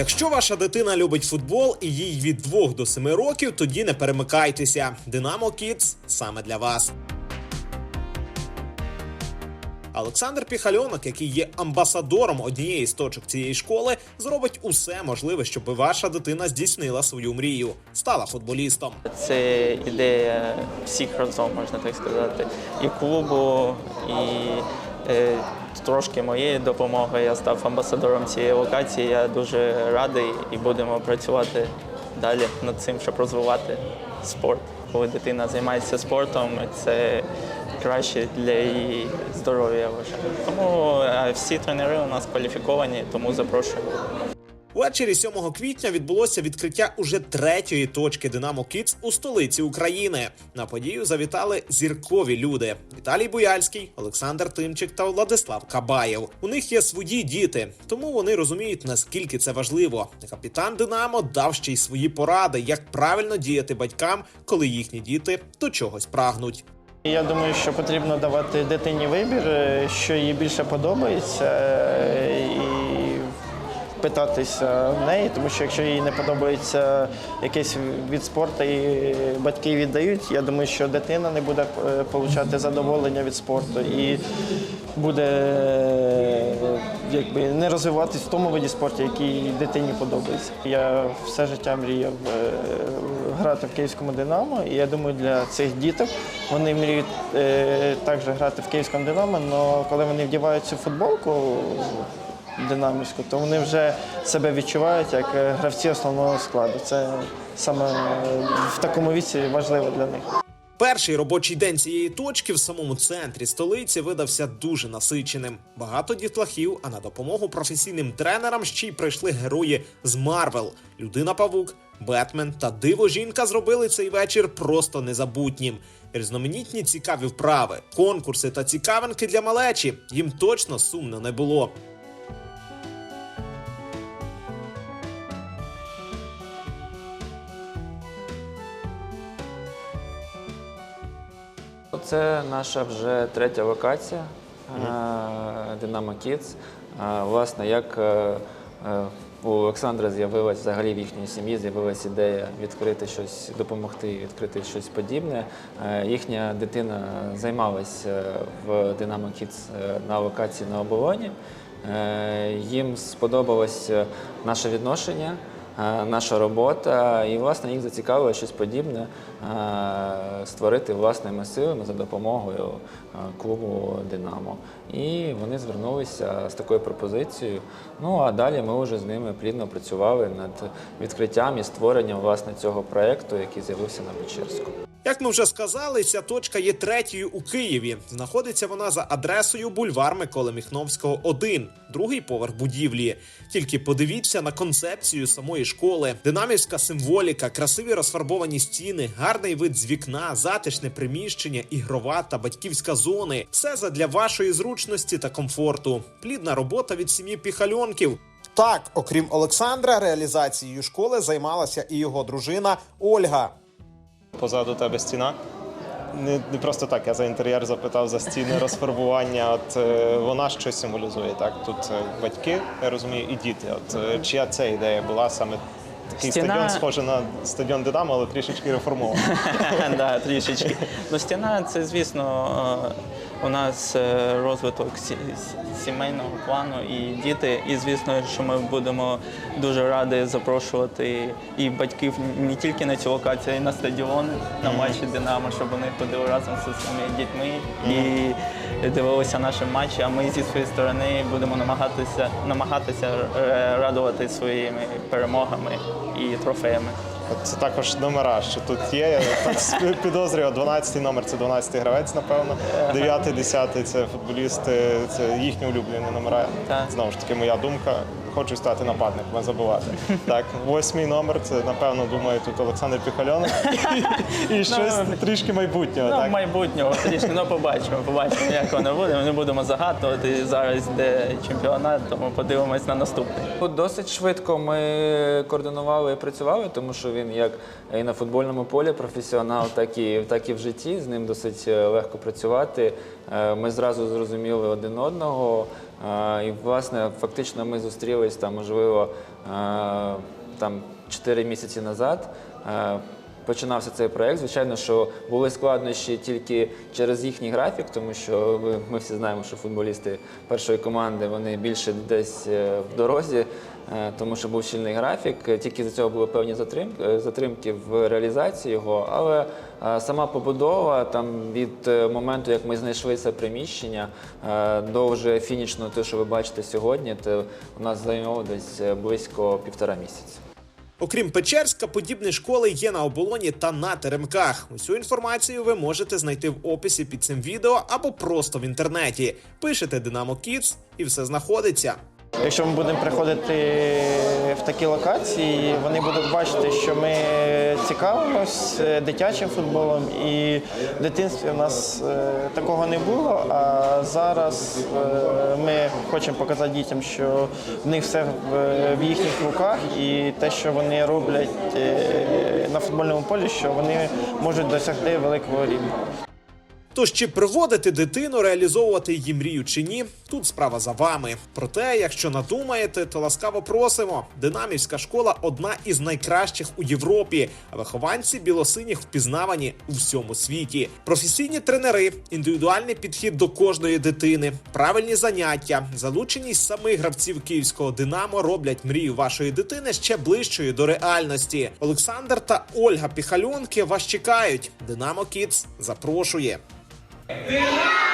Якщо ваша дитина любить футбол і їй від 2 до 7 років, тоді не перемикайтеся. Динамо Кітс саме для вас. Олександр Піхальонок, який є амбасадором однієї з точок цієї школи, зробить усе можливе, щоб ваша дитина здійснила свою мрію, стала футболістом. Це ідея всіх разом, можна так сказати, і клубу, і е, трошки моєї допомоги. Я став амбасадором цієї локації. Я дуже радий і будемо працювати далі над цим, щоб розвивати спорт. Коли дитина займається спортом, це краще для її здоров'я. Тому е, всі тренери у нас кваліфіковані, тому запрошую. Ввечері 7 квітня відбулося відкриття уже третьої точки Динамо Кітс у столиці України. На подію завітали зіркові люди: Віталій Буяльський, Олександр Тимчик та Владислав Кабаєв. У них є свої діти, тому вони розуміють наскільки це важливо. Капітан Динамо дав ще й свої поради, як правильно діяти батькам, коли їхні діти до чогось прагнуть. Я думаю, що потрібно давати дитині вибір, що їй більше подобається, питатися в неї, тому що якщо їй не подобається якийсь від спорту і батьки віддають, я думаю, що дитина не буде е, отримати задоволення від спорту і буде е, якби не розвиватись в тому виді спорту, який дитині подобається. Я все життя мріяв е, грати в київському Динамо, і я думаю, для цих діток вони мріють також грати в київському Динамо, але коли вони вдівають цю футболку динамівську, то вони вже себе відчувають як е, гравці основного складу. Це саме е, в такому віці важливо для них. Перший робочий день цієї точки в самому центрі столиці видався дуже насиченим. Багато дітлахів, а на допомогу професійним тренерам ще й прийшли герої з Марвел. Людина Павук, Бетмен та Диво жінка зробили цей вечір просто незабутнім. Різноманітні цікаві вправи, конкурси та цікавинки для малечі. Їм точно сумно не було. Це наша вже третя локація е, Динамо Kids. Е, Власне, як е, у Олександра з'явилась взагалі в їхній сім'ї, з'явилась ідея відкрити щось, допомогти відкрити щось подібне. Їхня дитина займалася в Динамо Kids на локації на оболоні. Їм сподобалось наше відношення. Е, наша робота, і власне їх зацікавило щось подібне е, створити власними силами за допомогою е, клубу Динамо. І вони звернулися з такою пропозицією. Ну а далі ми вже з ними плідно працювали над відкриттям і створенням власне цього проєкту, який з'явився на Печерську. Як ми вже сказали, ця точка є третьою у Києві. Знаходиться вона за адресою бульвар Миколи Міхновського, 1, другий поверх будівлі. Тільки подивіться на концепцію самої школи: динамівська символіка, красиві розфарбовані стіни, гарний вид з вікна, затишне приміщення, ігрова та батьківська зони. Все задля вашої зручності та комфорту. Плідна робота від сім'ї піхальонків. Так, окрім Олександра, реалізацією школи займалася і його дружина Ольга. Позаду тебе стіна. Не, не просто так, я за інтер'єр запитав за стіни розфарбування. От е, вона щось символізує? Так, тут е, батьки, я розумію, і діти. От е, чия це ідея була саме такий Стіна- стадіон, схожий на стадіон Динамо, але трішечки реформований. да, трішечки. Ну, стіна це, звісно, е, у нас е, розвиток сімейного плану і діти. І звісно, що ми будемо дуже раді запрошувати і батьків не тільки на цю локацію, а й на стадіон, на матчі Динамо, щоб вони ходили разом зі своїми дітьми і дивилися наші матчі. А ми зі своєї сторони будемо намагатися намагатися е, радувати своїми перемогами і трофеями. Це також номера, що тут є. Я так підозрюю, 12 номер це 12 гравець, напевно. 9, 10 це футболісти, це їхні улюблені номера. Так. Знову ж таки, моя думка. Хочу стати нападником, не забувати. Так, восьмий номер це напевно думаю тут Олександр Піхальонок. І щось трішки майбутнього. Ну, Так майбутнього трішки, ну побачимо, побачимо, як воно буде. Ми не будемо загадувати зараз, де чемпіонат, тому подивимось на наступний. От Досить швидко ми координували і працювали, тому що він як і на футбольному полі професіонал, так і, так і в житті. З ним досить е, легко працювати. Е, Ми зразу зрозуміли один одного. І, власне, фактично ми зустрілись там, можливо, там 4 місяці назад. Починався цей проект. Звичайно, що були складнощі тільки через їхній графік, тому що ми всі знаємо, що футболісти першої команди вони більше десь е, в дорозі, е, тому що був щільний графік. Тільки за цього були певні затримки, е, затримки в реалізації його. Але сама побудова там від моменту, як ми знайшли це приміщення, до вже фінішного, те, що ви бачите сьогодні, то у нас зайняло десь близько півтора місяця. Окрім Печерська, подібні школи є на оболоні та на теремках. Усю інформацію ви можете знайти в описі під цим відео або просто в інтернеті. Пишете Динамо Кіц і все знаходиться. Якщо ми будемо приходити в такі локації, вони будуть бачити, що ми цікавимось е, дитячим футболом, і в дитинстві у нас е, такого не було. А зараз е, ми хочемо показати дітям, що в них все в- їхніх руках, і те, що вони роблять на футбольному полі, що вони можуть досягти великого рівня. Тож чи приводити дитину, реалізовувати її мрію чи ні, тут справа за вами. Проте, якщо надумаєте, то ласкаво просимо. Динамівська школа одна із найкращих у Європі, а вихованці білосиніх впізнавані у всьому світі. Професійні тренери, індивідуальний підхід до кожної дитини, правильні заняття, залученість самих гравців київського Динамо роблять мрію вашої дитини ще ближчою до реальності. Олександр та Ольга Піхальонки вас чекають. Динамо Кіц запрошує. Yeah.